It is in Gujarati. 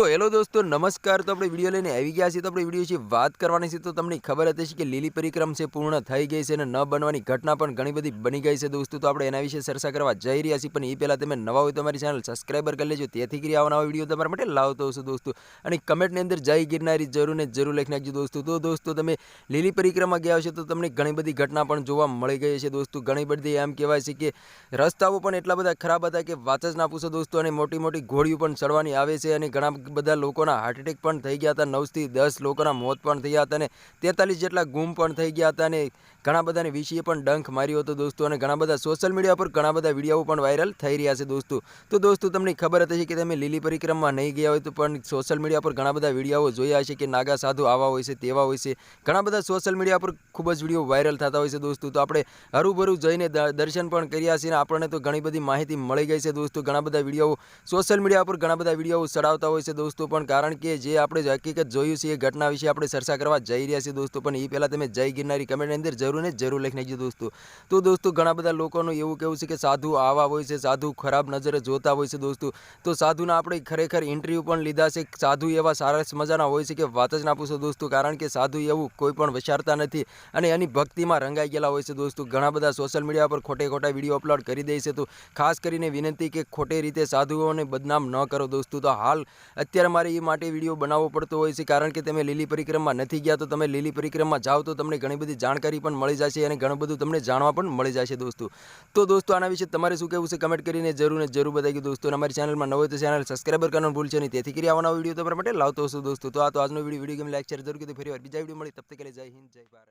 તો હેલો દોસ્તો, નમસ્કાર. તો આપણે વીડિયો લઈને આવી ગયા છીએ. તો આપણે વીડિયો વિશે વાત કરવાની છે. તો તમને ખબર હતી કે લીલી પરિક્રમ છે, પૂર્ણ થઈ ગઈ છે અને ન બનવાની ઘટના પણ ઘણી બધી બની ગઈ છે દોસ્તો. તો આપણે એના વિશે ચર્ચા કરવા જઈ રહ્યા છીએ. પણ એ પહેલાં તમે નવા હોય તો અમારી ચેનલ સબસ્ક્રાઈબર કરી લેજો. તેથી કરી આવવાના વીડિયો તમારા માટે લાવતો હશું દોસ્તો. અને કમેન્ટની અંદર જય ગિરનારી જરૂર ને જરૂર લખી નાખજો દોસ્તો. તો દોસ્તો, તમે લીલી પરિક્રમા ગયા હશો તો તમને ઘણી બધી ઘટના પણ જોવા મળી ગઈ છે દોસ્તો. ઘણી બધી એમ કહેવાય છે કે રસ્તાઓ પણ એટલા બધા ખરાબ હતા કે વાત જ ના પૂછો દોસ્તો. અને મોટી મોટી ઘોડીઓ પણ ચડવાની આવે છે અને ઘણા બધા લોકોના હાર્ટ એટેક પણ થઈ ગયા હતા. નવથી દસ લોકોના મોત પણ થયા હતા અને તેતાલીસ જેટલા ગુમ પણ થઈ ગયા હતા અને ઘણા બધાને વિષયે પણ ડંખ માર્યો હતો દોસ્તો અને ઘણા બધા સોશિયલ મીડિયા પર ઘણા બધા વીડિયો પણ વાયરલ થઈ રહ્યા છે દોસ્તો. તો દોસ્તો, તમને ખબર હતી કે તમે લીલી પરિક્રમમાં નહીં ગયા હોય તો પણ સોશિયલ મીડિયા પર ઘણા બધા વીડિયો જોયા છે કે નાગા સાધુ આવા હોય છે, તેવા હોય છે. ઘણા બધા સોશિયલ મીડિયા પર ખૂબ જ વીડિયો વાયરલ થતા હોય છે દોસ્તો. તો આપણે હરુભરું જઈને દર્શન પણ કર્યા છે અને આપણને તો ઘણી બધી માહિતી મળી ગઈ છે દોસ્તો. ઘણા બધા વીડિયો સોશિયલ મીડિયા પર ઘણા બધા વીડિયો ચડાવતા હોય છે દોસ્તો, પણ કારણ કે જે આપણે હકીકત જોયું છે એ ઘટના વિશે આપણે ચર્ચા કરવા જઈ રહ્યા છીએ દોસ્તો, પણ એ પહેલાં તમે જય ગિરનારી કમેન્ટની અંદર જરૂર ને જરૂર લખી નાખજો દોસ્તો. તો દોસ્તો, ઘણા બધા લોકોનું એવું કહેવું છે કે સાધુ આવા હોય છે, સાધુ ખરાબ નજરે જોતા હોય છે દોસ્તો. તો સાધુના આપણે ખરેખર ઇન્ટરવ્યૂ પણ લીધા છે. સાધુ એવા સારા મજાના હોય છે કે વાત જ ના પૂછો દોસ્તો, કારણ કે સાધુ એવું કોઈ પણ વિચારતા નથી અને એની ભક્તિમાં રંગાઈ ગયેલા હોય છે દોસ્તો. ઘણા બધા સોશિયલ મીડિયા પર ખોટે ખોટા વીડિયો અપલોડ કરી દે છે તો ખાસ કરીને વિનંતી કે ખોટી રીતે સાધુઓને બદનામ ન કરો દોસ્તો. તો હાલ અત્યારે મારે એ માટે વીડિયો બનાવવો પડતો હોય છે, કારણ કે તમે લીલી પરિક્રમા નથી ગયા, તો તમે લીલી પરિક્રમા જાઓ તો તમને ઘણી બધી જાણકારી પણ મળી જશે અને ઘણું બધું તમને જાણવા પણ મળી જશે દોસ્તો. તો દોસ્તો, આના વિશે તમારે શું કહેવું છે કમેન્ટ કરીને જરૂર જરૂર બતાવી દોસ્તો. અને અમારી ચેનલમાં નવો તો ચેનલ સબસ્ક્રાઈબર કરવાનું ભૂલશે નહીં. તેથી કરી આવવાનો વીડિયો તમારા માટે લાવતો હશો દોસ્તો. તો આ તો આજનો video video game like share જરૂર કીધું ફરી વાર બીજા વીડિયો મળી તબ તક જય હિન્દ, જય ભારત.